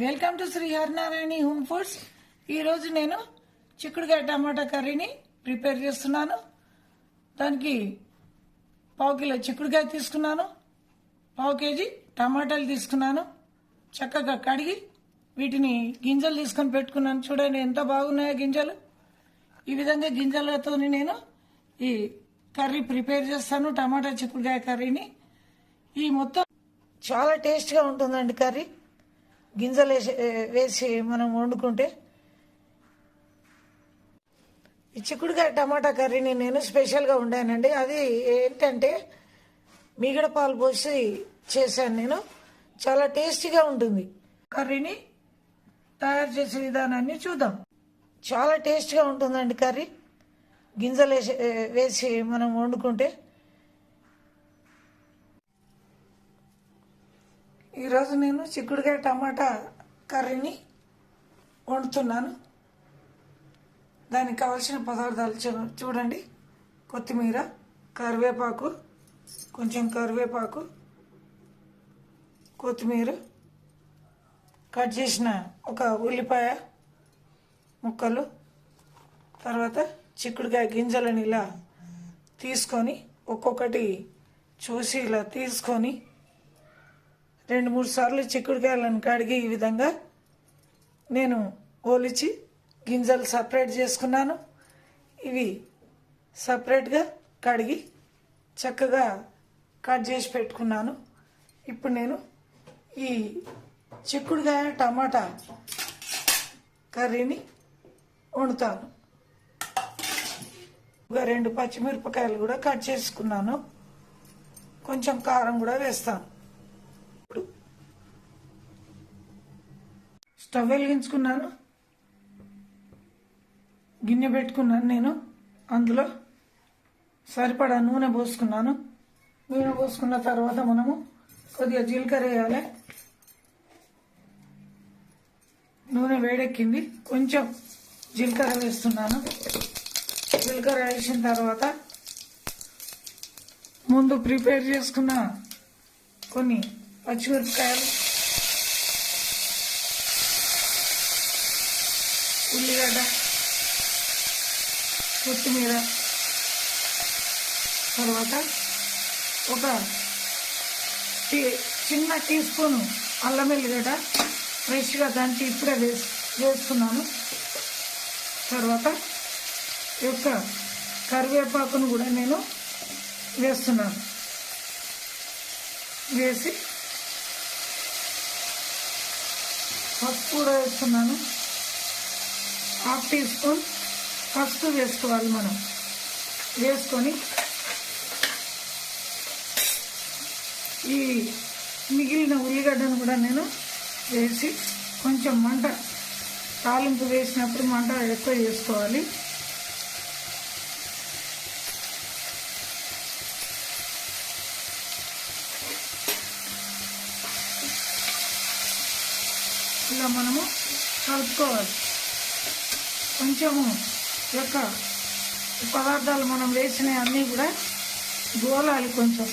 Welcome to Shri Harinarayana home foods. ఈరోజు నేను చిక్కుడుకాయ టమాటా కర్రీని ప్రిపేర్ చేస్తున్నాను. దానికి పావు కిలో చిక్కుడుకాయ తీసుకున్నాను. పావు కేజీ టమాటాలు తీసుకున్నాను. చక్కగా కడిగి వీటిని గింజలు తీసుకొని పెట్టుకున్నాను. చూడండి ఎంత బాగున్నాయో గింజలు. ఈ విధంగా గింజలతో నేను ఈ కర్రీ ప్రిపేర్ చేస్తాను టమాటా చిక్కుడుకాయ కర్రీని. ఈ మొత్తం చాలా టేస్ట్గా ఉంటుందండి కర్రీ. గింజలు వేసి వేసి మనం వండుకుంటే ఈ చిక్కుడుకాయ టమాటా కర్రీని నేను స్పెషల్గా వండానండి. అది ఏంటంటే మిగడ పాలు పోసి చేశాను నేను. చాలా టేస్టీగా ఉంటుంది. కర్రీని తయారు చేసే విధానాన్ని చూద్దాం. చాలా టేస్ట్గా ఉంటుందండి కర్రీ. గింజలు వేసి వేసి మనం వండుకుంటే ఈరోజు నేను చిక్కుడుకాయ టమాటా కర్రీని వండుతున్నాను. దానికి కావాల్సిన పదార్థాలు చూ- చూడండి. కొత్తిమీర కరివేపాకు కొంచెం కరివేపాకు కొత్తిమీర కట్ చేసిన ఒక ఉల్లిపాయ ముక్కలు తర్వాత చిక్కుడుకాయ గింజలను ఇలా తీసుకొని ఒక్కొక్కటి చూసి ఇలా తీసుకొని రెండు మూడు సార్లు చిక్కుడుకాయలను కడిగి ఈ విధంగా నేను ఓలిచి గింజలు సపరేట్ చేసుకున్నాను. ఇవి సపరేట్గా కడిగి చక్కగా కట్ చేసి పెట్టుకున్నాను. ఇప్పుడు నేను ఈ చిక్కుడుకాయ టమాటా కర్రీని వండుతాను. రెండు పచ్చిమిరపకాయలు కూడా కట్ చేసుకున్నాను. కొంచెం కారం కూడా వేస్తాను. స్టవ్ వెలిగించుకున్నాను. గిన్నె పెట్టుకున్నాను నేను. అందులో సరిపడా నూనె పోసుకున్నాను. నూనె పోసుకున్న తర్వాత మనము కొద్దిగా జీలకర్ర వేయాలి. నూనె వేడెక్కింది. కొంచెం జీలకర్ర వేస్తున్నాను. జీలకర్ర వేసిన తర్వాత ముందు ప్రిపేర్ చేసుకున్న కొన్ని పచ్చిమిరపకాయలు ఉల్లిగడ్డ కొత్తిమీర. తర్వాత ఒక టీ చిన్న టీ స్పూన్ అల్లం వెల్లిగడ్డ ఫ్రెష్గా దంచి ఇప్పుడే వేసి వేసుకున్నాను తర్వాత ఈ యొక్క కరివేపాకును కూడా నేను వేస్తున్నాను. వేసి పసుపు కూడా వేస్తున్నాను. హాఫ్ టీ స్పూన్ పసుపు వేసుకోవాలి మనం. వేసుకొని ఈ మిగిలిన ఉల్లిగడ్డను కూడా నేను వేసి కొంచెం మంట తాలింపు వేసినప్పుడు మంట ఎక్కువ చేసుకోవాలి ఇలా మనము కలుపుకోవాలి. కొంచెము యొక్క పదార్థాలు మనం వేసినవి అన్నీ కూడా గోలాలి కొంచెం.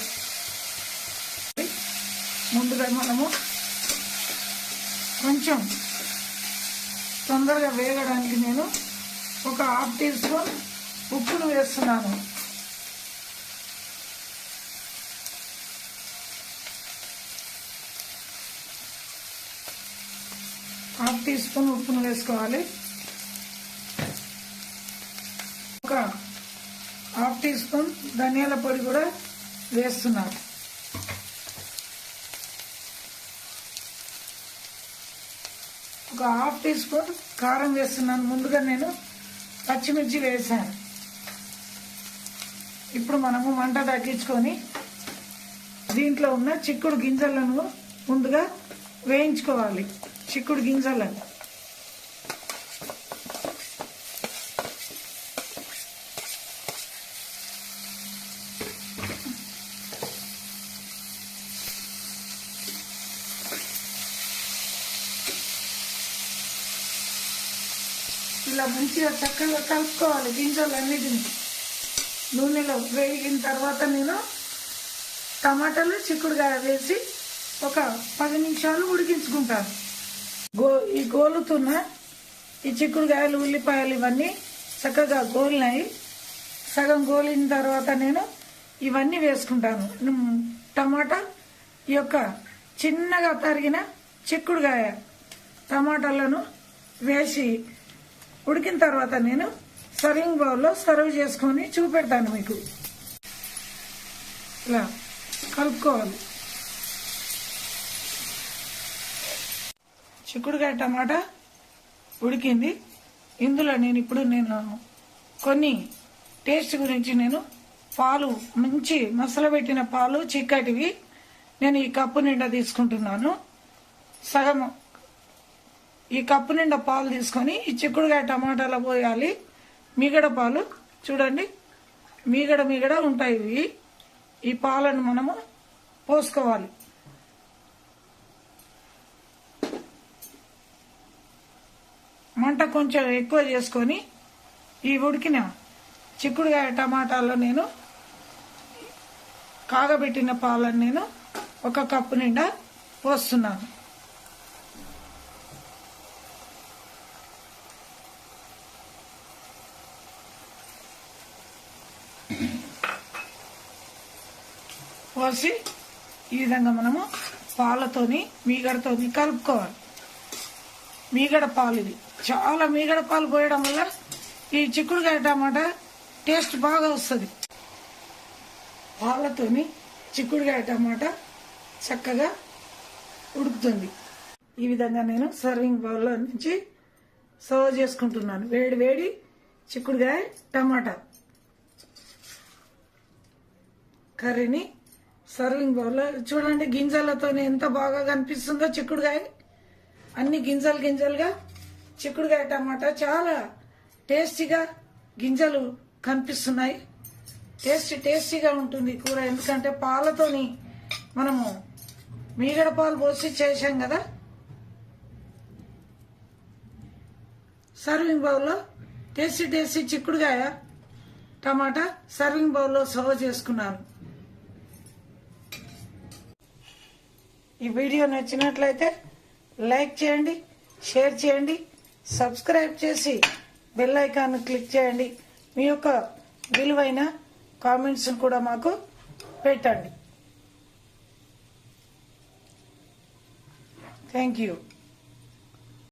ముందుగా మనము కొంచెం తొందరగా వేగడానికి నేను ఒక హాఫ్ టీ స్పూన్ ఉప్పును వేస్తున్నాను. హాఫ్ టీ స్పూన్ ఉప్పును వేసుకోవాలి. ఒక హాఫ్ టీ స్పూన్ ధనియాల పొడి కూడా వేస్తున్నాను ఒక హాఫ్ టీ స్పూన్ కారం వేస్తున్నాను. ముందుగా నేను పచ్చిమిర్చి వేసాను. ఇప్పుడు మనము మంట తగ్గించుకొని దీంట్లో ఉన్న చిక్కుడు గింజలను ముందుగా వేయించుకోవాలి. చిక్కుడు గింజలను. ఇలా మంచిగా చక్కగా కలుపుకోవాలి. గింజలన్నిటిని నూనెలో వేగిన తర్వాత నేను టమాటాలు చిక్కుడుగా వేసి ఒక పది నిమిషాలు ఉడికించుకుంటాను. గో ఈ గోలుతున్న ఈ చిక్కుడుకాయలు ఉల్లిపాయలు ఇవన్నీ చక్కగా గోలినాయి. సగం గోలిన తర్వాత నేను ఇవన్నీ వేసుకుంటాను. టమాటా ఈ యొక్క చిన్నగా తరిగిన చిక్కుడుకాయ టమాటాలను వేసి ఉడికిన తర్వాత నేను సర్వింగ్ బౌల్లో సర్వ్ చేసుకొని చూపెడతాను మీకు. ఇలా కలుపుకోవాలి. చిక్కుడుకాయ టమాటా ఉడికింది. ఇందులో నేను ఇప్పుడు నేను కొన్ని టేస్ట్ గురించి నేను పాలు మంచి మసలబెట్టిన పాలు చిక్కటివి నేను ఈ కప్పు నిండా తీసుకుంటున్నాను. సగము ఈ కప్పు నిండా పాలు తీసుకొని ఈ చిక్కుడుకాయ టమాటాలో పోయాలి మీగడ పాలు చూడండి. మీగడ మీగడ ఉంటాయి ఇవి. ఈ పాలను మనము పోసుకోవాలి. మంట కొంచెం ఎక్కువ చేసుకొని ఈ ఉడికిన చిక్కుడుకాయ టమాటాల్లో నేను కాగబెట్టిన పాలను నేను ఒక కప్పు నిండా పోస్తున్నాను. పోసి ఈ విధంగా మనము పాలతోని మీగడతోని కలుపుకోవాలి. మీగడ పాలు ఇది. చాలా మీగడ పాలు పోయడం వల్ల ఈ చిక్కుడుకాయ టమాటా టేస్ట్ బాగా వస్తుంది. పాలతోని చిక్కుడుకాయ టమాటా చక్కగా ఉడుకుతుంది. ఈ విధంగా నేను సర్వింగ్ బౌల్లో నుంచి సర్వ్ చేసుకుంటున్నాను. వేడి వేడి చిక్కుడుకాయ టమాటా. కర్రీని సర్వింగ్ బౌల్లో. చూడండి గింజలతో ఎంత బాగా కనిపిస్తుందో చిక్కుడుకాయ. అన్ని గింజలు గింజలుగా చిక్కుడుకాయ టమాటా చాలా టేస్టీగా గింజలు కనిపిస్తున్నాయి. టేస్టీ టేస్టీగా ఉంటుంది కూర. ఎందుకంటే పాలతోని మనము మీగడ పాలు పోసి చేసాం కదా. సర్వింగ్ బౌల్లో టేస్టీ టేస్టీ చిక్కుడుకాయ టమాటా సర్వింగ్ బౌల్లో సర్వ్ చేసుకున్నాను. ఈ వీడియో నచ్చినట్లయితే లైక్ చేయండి షేర్ చేయండి సబ్స్క్రైబ్ చేసి బెల్ ఐకాన్ క్లిక్ చేయండి. మీ యొక్క విలువైన కామెంట్స్ కూడా మాకు పెట్టండి. Thank you